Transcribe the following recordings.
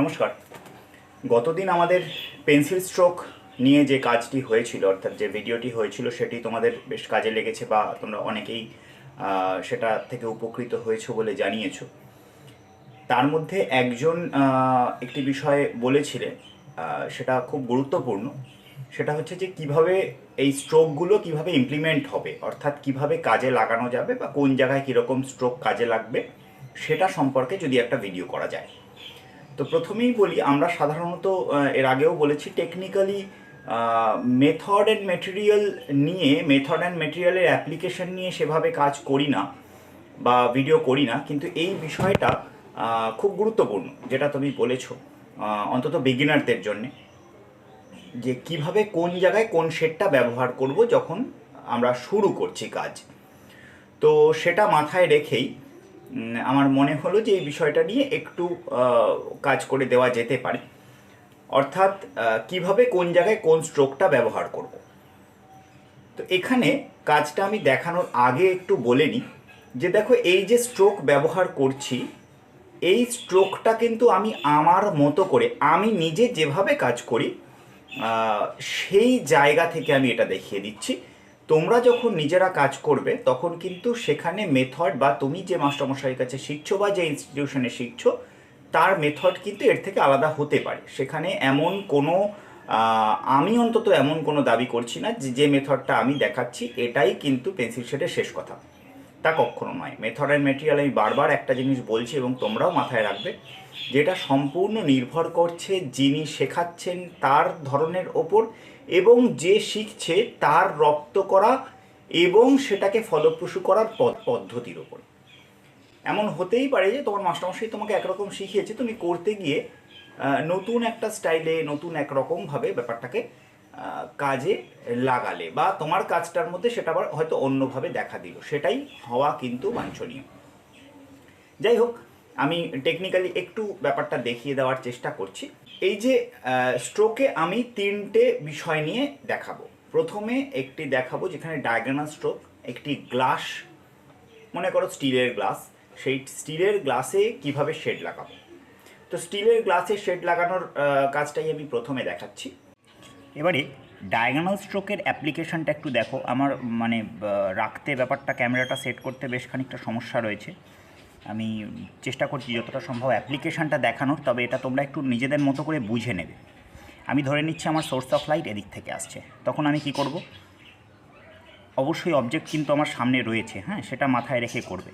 নমস্কার। গতদিন আমাদের পেন্সিল স্ট্রোক নিয়ে যে কাজটি হয়েছিল, অর্থাৎ যে ভিডিওটি হয়েছিল, সেটি তোমাদের বেশ কাজে লেগেছে বা তোমরা অনেকেই সেটা থেকে উপকৃত হয়েছো বলে জানিয়েছো। তার মধ্যে একজন একটি বিষয়ে বলেছিলেন সেটা খুব গুরুত্বপূর্ণ। সেটা হচ্ছে যে কীভাবে এই স্ট্রোকগুলো কীভাবে ইমপ্লিমেন্ট হবে, অর্থাৎ কীভাবে কাজে লাগানো যাবে বা কোন জায়গায় কীরকম স্ট্রোক কাজে লাগবে, সেটা সম্পর্কে যদি একটা ভিডিও করা যায়। তো প্রথমেই বলি, আমরা সাধারণত এর আগেও বলেছি টেকনিক্যালি মেথড অ্যান্ড মেটেরিয়াল নিয়ে মেথড অ্যান্ড মেটেরিয়ালের অ্যাপ্লিকেশন নিয়ে সেভাবে কাজ করি না বা ভিডিও করি না, কিন্তু এই বিষয়টা খুব গুরুত্বপূর্ণ, যেটা তুমি বলেছ অন্তত বিগিনারদের জন্যে, যে কীভাবে কোন জায়গায় কোন শেডটা ব্যবহার করব যখন আমরা শুরু করছি কাজ। তো সেটা মাথায় রেখেই আমার মনে হলো যে এই বিষয়টা নিয়ে একটু কাজ করে দেওয়া যেতে পারে। অর্থাৎ কীভাবে কোন জায়গায় কোন স্ট্রোকটা ব্যবহার করব। তো এখানে কাজটা আমি দেখানোর আগে একটু বলে নিই যে দেখো, এই যে স্ট্রোক ব্যবহার করছি, এই স্ট্রোকটা কিন্তু আমি আমার মতো করে, আমি নিজে যেভাবে কাজ করি সেই জায়গা থেকে আমি এটা দেখিয়ে দিচ্ছি। তোমরা যখন নিজেরা কাজ করবে, তখন কিন্তু সেখানে মেথড বা তুমি যে মাস্টারমশাইয়ের কাছে শিখছো বা যে ইনস্টিটিউশনে শিখছো, তার মেথড কিন্তু এর থেকে আলাদা হতে পারে। সেখানে এমন কোনো আমি অন্তত এমন কোনো দাবি করছি না যে যে মেথডটা আমি দেখাচ্ছি, এটাই কিন্তু পেন্সিল শেডের শেষ কথা। তা কখনো নয়। মেথড অ্যান্ড মেটেরিয়াল আমি বারবার একটা জিনিস বলছি এবং তোমরাও মাথায় রাখবে, যেটা সম্পূর্ণ নির্ভর করছে যিনি শেখাচ্ছেন তার ধরনের ওপর এবং যে শিখছে তার রপ্ত করা এবং সেটাকে ফলপ্রসূ করার পদ- পদ্ধতির ওপর এমন হতেই পারে যে তোমার মাস্টারমশাই তোমাকে একরকম শিখিয়েছে, তুমি করতে গিয়ে নতুন একটা স্টাইলে, নতুন একরকমভাবে ব্যাপারটাকে কাজে লাগালে বা তোমার কাজটার মধ্যে সেটা আবার হয়তো অন্যভাবে দেখা দিল। সেটাই হওয়া কিন্তু বাঞ্ছনীয়। যাই হোক, আমি টেকনিক্যালি একটু ব্যাপারটা দেখিয়ে দেওয়ার চেষ্টা করছি। এই যে স্ট্রোকে আমি তিনটে বিষয় নিয়ে দেখাবো। প্রথমে একটি দেখাবো যেখানে ডায়াগোনাল স্ট্রোক একটি গ্লাস মনে করো স্টিলের গ্লাস সেই স্টিলের গ্লাসে কীভাবে শেড লাগাবো? তো স্টিলের গ্লাসে শেড লাগানোর কাজটাই আমি প্রথমে দেখাচ্ছি। এবারে ডায়াগোনাল স্ট্রোকের অ্যাপ্লিকেশনটা একটু দেখো। আমার মানে রাখতে, ব্যাপারটা ক্যামেরাটা সেট করতে বেশ খানিকটা সমস্যা রয়েছে। আমি চেষ্টা করছি যতটা সম্ভব অ্যাপ্লিকেশানটা দেখানোর, তবে এটা তোমরা একটু নিজেদের মতো করে বুঝে নেবে। আমি ধরে নিচ্ছি আমার সোর্স অফ লাইট এদিক থেকে আসছে। তখন আমি কি করব? অবশ্যই অবজেক্ট কিন্তু আমার সামনে রয়েছে হ্যাঁ সেটা মাথায় রেখে করবে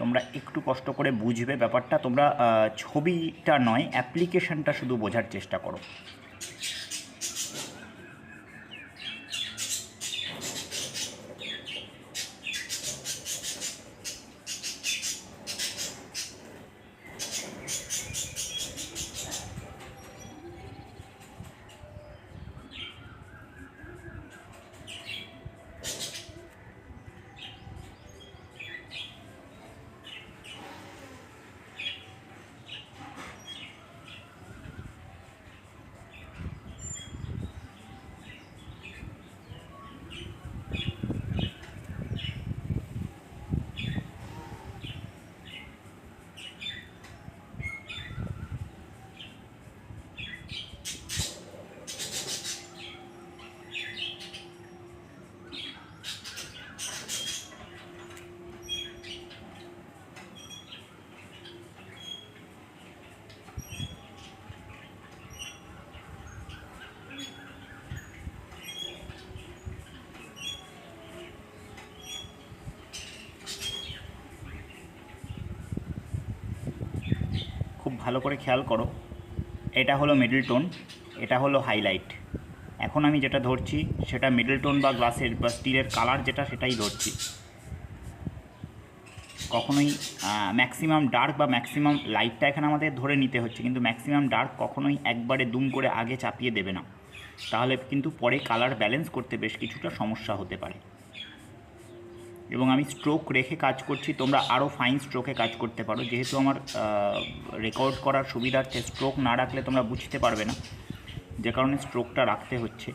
তোমরা একটু কষ্ট করে বুঝবে ব্যাপারটা। তোমরা ছবিটা নয় অ্যাপ্লিকেশানটা শুধু বোঝার চেষ্টা করো। ভালো করে খেয়াল করো। এটা হলো মিডল টোন এটা হলো হাইলাইট এখন আমি যেটা ধরছি, সেটা মিডল টোন বা গ্লাসের বা স্টিলের কালার যেটা, সেটাই ধরছি। কখনোই ম্যাক্সিমাম ডার্ক বা ম্যাক্সিমাম লাইটটা এখানে আমাদের ধরে নিতে হচ্ছে, কিন্তু ম্যাক্সিমাম ডার্ক কখনোই একবারে দুম করে আগে চাপিয়ে দেবে না। তাহলে কিন্তু পরে কালার ব্যালেন্স করতে বেশ কিছুটা সমস্যা হতে পারে। এবং আমি স্ট্রোক রেখে কাজ করছি, তোমরা আরও ফাইন স্ট্রোকে কাজ করতে পারো। যেহেতু আমার রেকর্ড করার সুবিধার্থে স্ট্রোক না রাখলে তোমরা বুঝতে পারবে না, যে কারণে স্ট্রোকটা রাখতে হচ্ছে।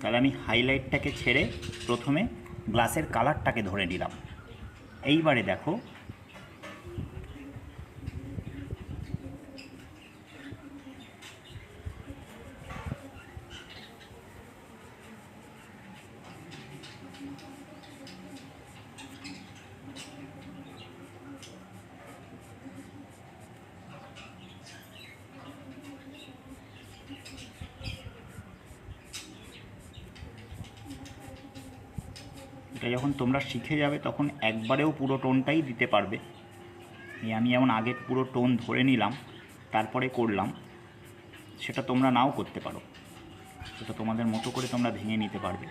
তাহলে আমি হাইলাইটটাকে ছেড়ে প্রথমে গ্লাসের কালারটাকে ধরে নিলাম। এইবারে দেখো এটা যখন তোমরা শিখে যাবে, তখন একবারেও পুরো টোনটাই দিতে পারবে। আমি যেমন আগে পুরো টোন ধরে নিলাম, তারপরে করলাম, সেটা তোমরা নাও করতে পারো। সেটা তোমাদের মতো করে তোমরা ভেঙে নিতে পারবে।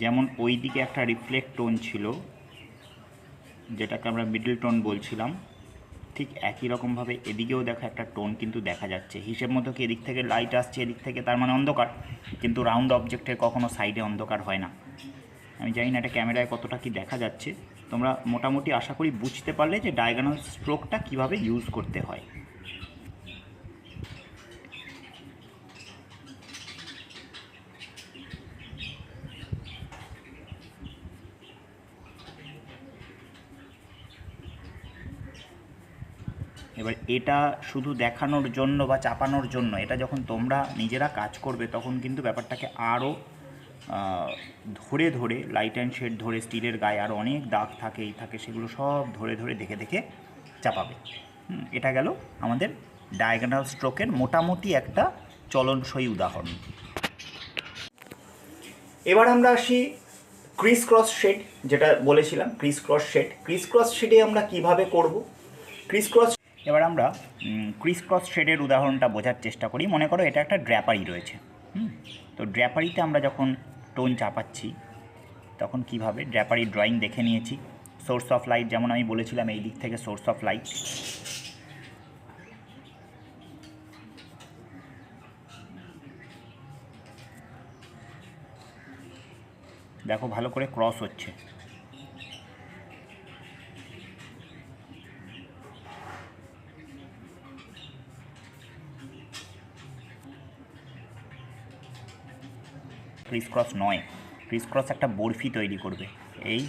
যেমন ওই দিকে একটা রিফ্লেক্ট টোন ছিল, যেটাকে আমরা মিডল টোন বলছিলাম, ঠিক একই রকমভাবে এদিকেও দেখো একটা টোন কিন্তু দেখা যাচ্ছে। হিসেব মতো কি এদিক থেকে লাইট আসছে, এদিক থেকে তার মানে অন্ধকার, কিন্তু রাউন্ড অবজেক্টের কখনো সাইডে অন্ধকার হয় না। আমি জানি না এটা ক্যামেরায় কতটা কি দেখা যাচ্ছে। তোমরা মোটামুটি আশা করি বুঝতে পারলে যে ডায়াগোনাল স্ট্রোকটা কীভাবে ইউজ করতে হয়। এবার এটা শুধু দেখানোর জন্য বা চাপানোর জন্য, এটা যখন তোমরা নিজেরা কাজ করবে, তখন কিন্তু ব্যাপারটাকে আরও ধরে ধরে লাইট অ্যান্ড শেড ধরে স্টিলের গায়ে আরও অনেক দাগ থাকে, এই থাকে, সেগুলো সব ধরে ধরে, দেখে দেখে চাপাবে। এটা গেল আমাদের ডায়াগোনাল স্ট্রোকের মোটামুটি একটা চলনসই উদাহরণ। এবার আমরা আসি ক্রিস ক্রস শেড যেটা বলেছিলাম criss cross shade criss cross শেডে আমরা কীভাবে করব? ক্রিস ক্রস এবার আমরা ক্রিস ক্রস শেডের উদাহরণটা বোঝার চেষ্টা করি। মনে করো এটা একটা ড্র্যাপারি রয়েছে, হুম? তো ড্র্যাপারিতে আমরা যখন টোন চাপাচ্ছি, তখন কীভাবে? ড্র্যাপারি ড্রয়িং দেখে নিয়েছি। সোর্স অফ লাইট যেমন আমি বলেছিলাম, এই দিক থেকে সোর্স অফ লাইট দেখো, ভালো করে ক্রস হচ্ছে। ক্রিস ক্রস নয়। ক্রিস ক্রস একটা বরফি তৈরি করবে। এই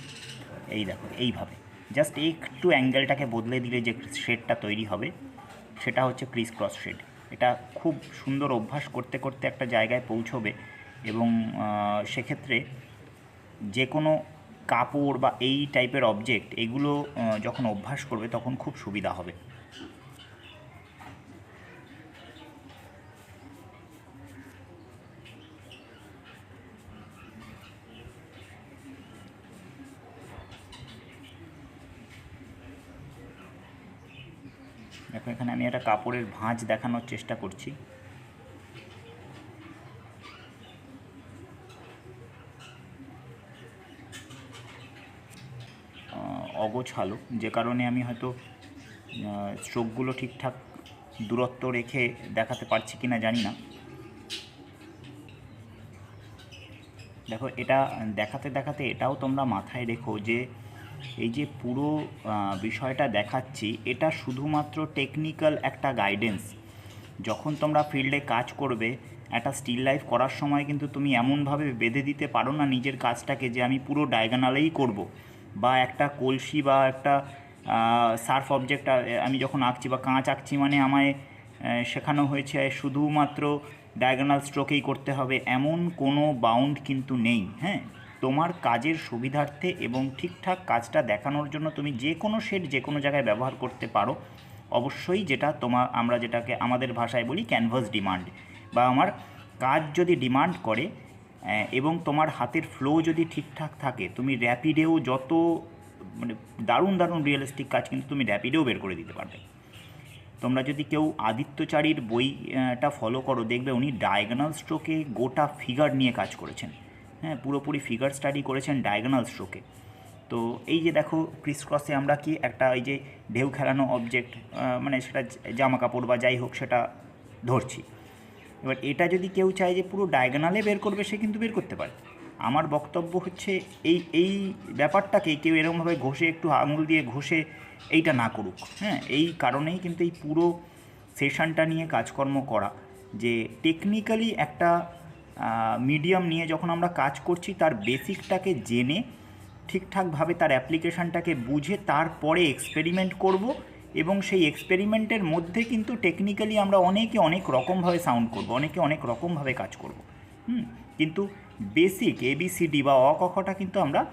এই দেখো, এইভাবে। জাস্ট একটু অ্যাঙ্গেলটাকে বদলে দিলে যে শেডটা তৈরি হবে, সেটা হচ্ছে ক্রিস ক্রস শেড। এটা খুব সুন্দর অভ্যাস করতে করতে একটা জায়গায় পৌঁছবে এবং সেক্ষেত্রে যে কোনো কাপড় বা এই টাইপের অবজেক্ট এগুলো যখন অভ্যাস করবে, তখন খুব সুবিধা হবে। দেখো, এখানে আমি একটা কাপড়ের ভাঁজ দেখানোর চেষ্টা করছি। অগোছালো, যে কারণে আমি হয়তো স্ট্রোকগুলো ঠিকঠাক দূরত্ব রেখে দেখাতে পারছি কি না জানি না। দেখো, এটা দেখাতে দেখাতে এটাও তোমরা মাথায় রেখো যে এই যে পুরো বিষয়টা দেখাচ্ছি, এটা শুধুমাত্র টেকনিক্যাল একটা গাইডেন্স যখন তোমরা ফিল্ডে কাজ করবে, একটা স্টিল লাইফ করার সময় কিন্তু তুমি এমনভাবে বেঁধে দিতে পারো না নিজের কাজটাকে যে আমি পুরো ডায়াগোনালেই করব। বা একটা কলসি বা একটা সার্ফ অবজেক্ট আমি যখন আঁকছি বা কাঁচ আঁকছি মানে আমায় শেখানো হয়েছে, শুধুমাত্র ডায়াগোনাল স্ট্রোকেই করতে হবে, এমন কোনো বাউন্ড কিন্তু নেই হ্যাঁ? তোমার কাজের সুবিধার্থে এবং ঠিকঠাক কাজটা দেখানোর জন্য তুমি যে কোনো শেড যে কোনো জায়গায় ব্যবহার করতে পারো, অবশ্যই যেটা তোমার আমরা যেটাকে আমাদের ভাষায় বলি ক্যানভাস ডিমান্ড বা আমার কাজ যদি ডিমান্ড করে এবং তোমার হাতের ফ্লো যদি ঠিকঠাক থাকে, তুমি র্যাপিডেও যত মানে দারুণ দারুণ রিয়েলিস্টিক কাজ কিন্তু তুমি র্যাপিডেও বের করে দিতে পারবে। তোমরা যদি কেউ আদিত্যচারীর বইটা ফলো করো, দেখবে উনি ডায়াগনাল স্ট্রোকে গোটা ফিগার নিয়ে কাজ করেছেন। হ্যাঁ পুরোপুরি ফিগার স্টাডি করেছেন ডায়াগনাল স্ট্রোকে তো এই যে দেখো ক্রিস ক্রসে আমরা কি একটা এই যে ঢেউ খেলানো অবজেক্ট মানে সেটা জামা কাপড় বা যাই হোক সেটা ধরছি। এবার এটা যদি কেউ চায় যে পুরো ডায়াগনালে বের করবে, সে কিন্তু বের করতে পারে। আমার বক্তব্য হচ্ছে এই এই ব্যাপারটাকে কেউ এরকমভাবে ঘষে, একটু আঙুল দিয়ে ঘষে এইটা না করুক। হ্যাঁ এই কারণেই কিন্তু এই পুরো সেশনটা নিয়ে কাজকর্ম করা। যে টেকনিক্যালি একটা মিডিয়াম নিয়ে যখন আমরা কাজ করছি, তার বেসিকটাকে জেনে, ঠিকঠাকভাবে তার অ্যাপ্লিকেশানটাকে বুঝে, তারপরে এক্সপেরিমেন্ট করব এবং সেই এক্সপেরিমেন্টের মধ্যে কিন্তু টেকনিক্যালি আমরা অনেকে অনেক রকমভাবে সাউন্ড করব, অনেকে অনেক রকমভাবে কাজ করব। হুম, কিন্তু বেসিক এবিসিডি বা অ, ক খটা কিন্তু আমরা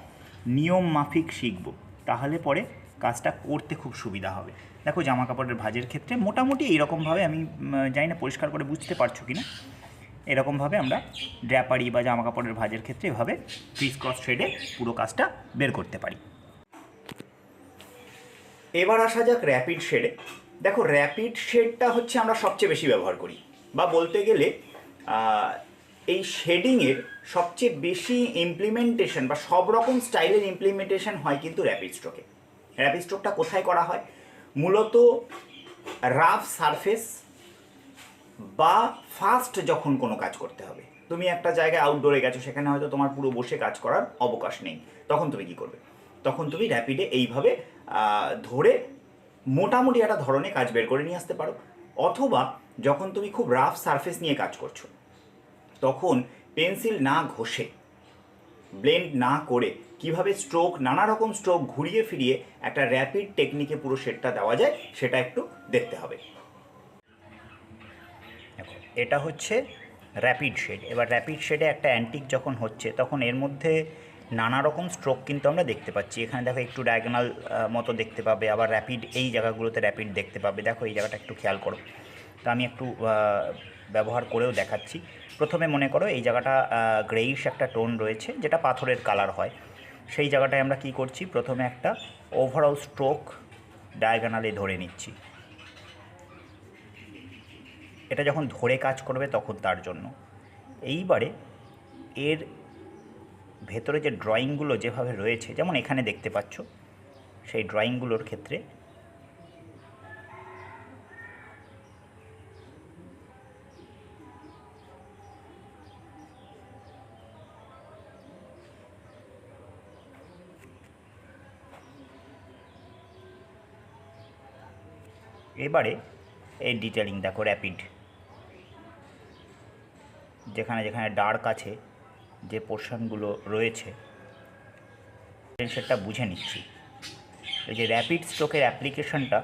নিয়ম মাফিক শিখব। তাহলে পরে কাজটা করতে খুব সুবিধা হবে। দেখো, জামা কাপড়ের ভাজের ক্ষেত্রে মোটামুটি এইরকমভাবে আমি জানি না পরিষ্কার করে বুঝতে পারছ কি না এরকমভাবে আমরা ড্র্যাপারি বা জামা কাপড়ের ভাজের ক্ষেত্রে এভাবে ক্রিস ক্রস থ্রেডে পুরো কাজটা বের করতে পারি। এবার আসা যাক র্যাপিড শেডে দেখো র্যাপিড শেডটা হচ্ছে আমরা সবচেয়ে বেশি ব্যবহার করি। বা বলতে গেলে এই শেডিংয়ের সবচেয়ে বেশি ইমপ্লিমেন্টেশন বা সব রকম স্টাইলের ইমপ্লিমেন্টেশন হয় কিন্তু র্যাপিড স্ট্রোকে র্যাপিড স্ট্রোকটা কোথায় করা হয়? মূলত রাফ সারফেস বা ফাস্ট যখন কোনো কাজ করতে হবে, তুমি একটা জায়গায় আউটডোরে গেছো, সেখানে হয়তো তোমার পুরো বসে কাজ করার অবকাশ নেই, তখন তুমি কি করবে? তখন তুমি র্যাপিডে এইভাবে ধরে মোটামুটি একটা ধরনের কাজ বের করে নিয়ে আসতে পারো। অথবা যখন তুমি খুব রাফ সারফেস নিয়ে কাজ করছ, তখন পেন্সিল না ঘষে ব্লেন্ড না করে কীভাবে স্ট্রোক নানা রকম স্ট্রোক ঘুরিয়ে ফিরিয়ে একটা র্যাপিড টেকনিকে পুরো শেডটা দেওয়া যায়, সেটা একটু দেখতে হবে। এটা হচ্ছে র্যাপিড শেড এবার র্যাপিড শেডে একটা অ্যান্টিক যখন হচ্ছে, তখন এর মধ্যে নানা রকম স্ট্রোক কিন্তু আমরা দেখতে পাচ্ছি। এখানে দেখো একটু ডায়াগোনাল মতো দেখতে পাবে, আবার র্যাপিড এই জায়গাগুলোতে র্যাপিড দেখতে পাবে। দেখো এই জায়গাটা একটু খেয়াল করো। তো আমি একটু ব্যবহার করেও দেখাচ্ছি। প্রথমে মনে করো এই জায়গাটা গ্রেইশ একটা টোন রয়েছে, যেটা পাথরের কালার হয়। সেই জায়গাটায় আমরা কি করছি? প্রথমে একটা ওভারঅল স্ট্রোক ডায়াগোনালে ধরে নিচ্ছি। এটা যখন ধরে কাজ করবে তখন তার জন্য। এইবারে এর ভেতরে যে ড্রয়িংগুলো যেভাবে রয়েছে, যেমন এখানে দেখতে পাচ্ছ, সেই ড্রয়িংগুলোর ক্ষেত্রে এবারে এই ডিটেলিং দেখো র্যাপিড যেখানে যেখানে ডার্ক আছে, যে পোর্শনগুলো রয়েছে সেটা বুঝে নিচ্ছি। এই যে র্যাপিড স্ট্রোকের অ্যাপ্লিকেশনটা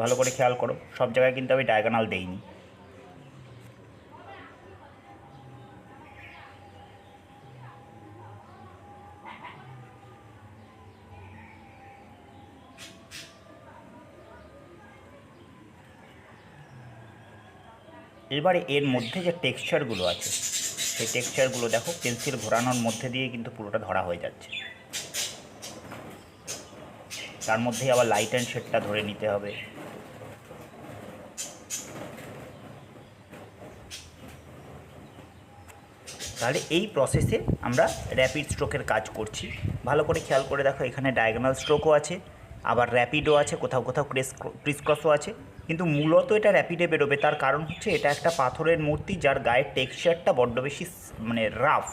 ভালো করে খেয়াল করো, সব জায়গায় কিন্তু আমি ডায়াগোনাল দেইনি। এবারে এর মধ্যে যে টেক্সচারগুলো আছে, সেই টেক্সচারগুলো দেখো পেন্সিল ঘোরানোর মধ্যে দিয়ে কিন্তু পুরোটা ধরা হয়ে যাচ্ছে। তার মধ্যেই আবার লাইট অ্যান্ড শেডটা ধরে নিতে হবে। তাহলে এই প্রসেসে আমরা র্যাপিড স্ট্রোকের কাজ করছি। ভালো করে খেয়াল করে দেখো, এখানে ডায়াগোনাল স্ট্রোকও আছে, আবার র্যাপিডও আছে, কোথাও কোথাও ক্রেস ক্রিসক্রসও আছে। কিন্তু মূলত এটা র্যাপিডে বেরোবে। তার কারণ হচ্ছে এটা একটা পাথরের মূর্তি যার গায়ের টেক্সচারটা বড্ড বেশি মানে রাফ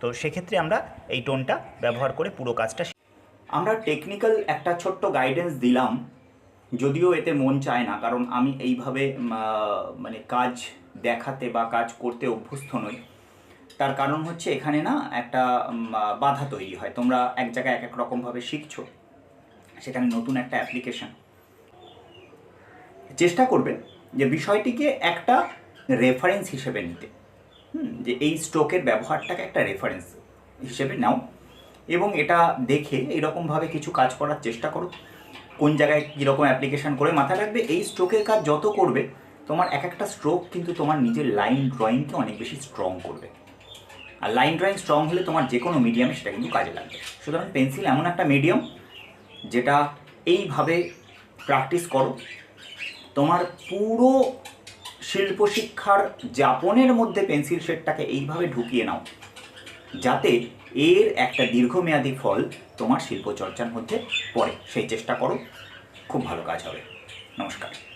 তো সেক্ষেত্রে আমরা এই টোনটা ব্যবহার করে পুরো কাজটা আমরা টেকনিক্যাল একটা ছোট্ট গাইডেন্স দিলাম, যদিও এতে মন চায় না, কারণ আমি এইভাবে মানে কাজ দেখাতে বা কাজ করতে অভ্যস্ত নই। তার কারণ হচ্ছে এখানে না একটা বাধা তৈরি হয়। তোমরা এক জায়গায় এক এক রকমভাবে শিখছো। সেখানে নতুন একটা অ্যাপ্লিকেশন চেষ্টা করবে যে বিষয়টিকে একটা রেফারেন্স হিসেবে নিতে। হুম, যে এই স্ট্রোকের ব্যবহারটাকে একটা রেফারেন্স হিসেবে নাও এবং এটা দেখে এরকমভাবে কিছু কাজ করার চেষ্টা করো। কোন জায়গায় কীরকম অ্যাপ্লিকেশন করে মাথায় রাখবে? এই স্ট্রোকের কাজ যত করবে তোমার এক একটা স্ট্রোক কিন্তু তোমার নিজের লাইন ড্রয়িংকে অনেক বেশি স্ট্রং করবে। আর লাইন ড্রয়িং স্ট্রং হলে তোমার যে কোনো মিডিয়ামে সেটা কিন্তু কাজে লাগবে। সুতরাং পেন্সিল এমন একটা মিডিয়াম যেটা এইভাবে প্র্যাকটিস করো। তোমার পুরো শিল্প শিক্ষার যাপনের মধ্যে পেন্সিল শেডটাকে এইভাবে ঢুকিয়ে নাও। যাতে এর একটা দীর্ঘমেয়াদী ফল তোমার শিল্পচর্চার মধ্যে পড়ে। সেই চেষ্টা করো। খুব ভালো কাজ হবে। নমস্কার।